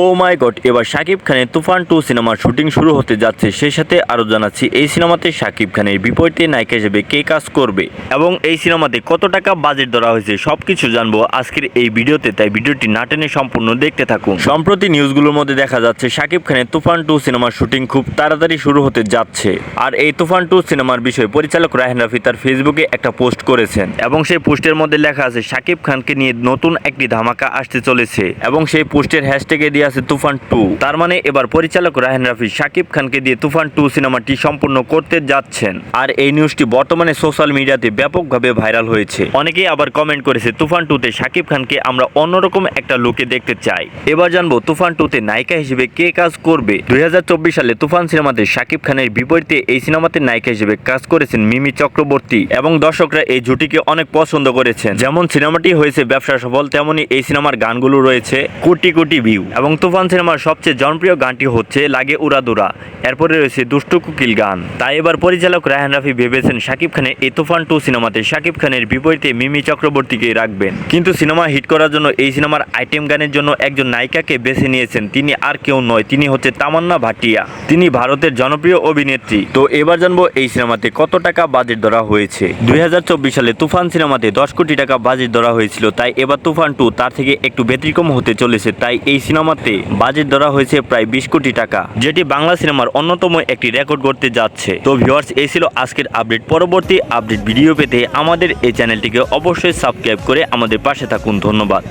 ও মাই god, এবার শাকিব খানের তুফান two সিনেমার শুটিং শুরু হতে যাচ্ছে সেই সাথে আরও জানাচ্ছি, এই সিনেমাতে শাকিব খানের বিপরীতে নায়িকা হিসেবে কে কাজ করবে? এবং এই সিনেমাতে কত টাকা বাজেট ধরা হয়েছে, সবকিছু জানব আজকের এই ভিডিওতে, তাই ভিডিওটি না টেনে সম্পূর্ণ দেখতে থাকুন। সম্প্রতি নিউজগুলোর মধ্যে দেখা যাচ্ছে, শাকিব খানের তুফান টু সিনেমার শুটিং খুব তাড়াতাড়ি শুরু হতে যাচ্ছে। আর এই তুফান টু সিনেমার বিষয়ে পরিচালক রায়হান রাফি তার ফেসবুকে একটা পোস্ট করেছেন। এবং সেই পোস্টের মধ্যে লেখা আছে, শাকিব খানকে নিয়ে নতুন একটি ধামাকা আসতে চলেছে। এবং সেই পোস্টের হ্যাশট্যাগে দিয়ে আছে তুফান টু। তার মানে এবার পরিচালক রায়হান রাফি শাকিব খানকে দিয়ে তুফান টু সিনেমাটি সম্পূর্ণ করতে যাচ্ছেন। আর এই নিউজটি বর্তমানে সোশ্যাল মিডিয়াতে ব্যাপকভাবে ভাইরাল হয়েছে। অনেকেই আবার কমেন্ট করেছে, তুফান টুতে শাকিব খানকে আমরা অন্যরকম একটা লুকে দেখতে চাই। এবার জানব, তুফান টুতে নায়িকা হিসেবে কে কাজ করবে? দুই হাজার চব্বিশ সালে তুফান সিনেমাতে শাকিব খানের বিপরীতে এই সিনেমাতে নায়িকা হিসেবে কাজ করেছেন মিমি চক্রবর্তী এবং দর্শকরা এই জুটিকে অনেক পছন্দ করেছেন। যেমন সিনেমাটি হয়েছে ব্যবসা সফল, তেমনি এই সিনেমার গানগুলো রয়েছে কোটি কোটি ভিউ এবং তুফান সিনেমার সবচেয়ে জনপ্রিয় গানটি হচ্ছে লাগে উড়াদুরা এরপরে রয়েছে দুষ্টু কুকিল গান। তাই এবার পরিচালক রায়হান রাফি ভেবেছেন শাকিব খানের এই তুফান টু সিনেমাতে শাকিব খানের বিপরীতে মিমি চক্রবর্তীকে রাখবেন। কিন্তু সিনেমা হিট করার জন্য এই সিনেমার আইটেম গানের জন্য একজন নায়িকাকে বেছে নিয়েছেন তিনি আর কেউ নয়, তিনি হচ্ছে তামান্না ভাটিয়া। তিনি ভারতের জনপ্রিয় অভিনেত্রী। তো এবার জানব এই সিনেমাতে কত টাকা বাজেট ধরা হয়েছে। দুই হাজার চব্বিশ সালে তুফান সিনেমাতে দশ কোটি টাকা বাজেট ধরা হয়েছিল, তাই এবার তুফান টু তার থেকে একটু ব্যতিক্রম হতে চলেছে, তাই এই সিনেমাতে বাজেট ধরা হয়েছে প্রায় বিশ কোটি টাকা, যেটি বাংলা সিনেমার অন্যতম একটি রেকর্ড করতে যাচ্ছে। তো ভিউয়ার্স, এই ছিল আজকের আপডেট। পরবর্তী আপডেট ভিডিও পেতে আমাদের এই চ্যানেলটিকে অবশ্যই সাবস্ক্রাইব করে আমাদের পাশে থাকুন। ধন্যবাদ।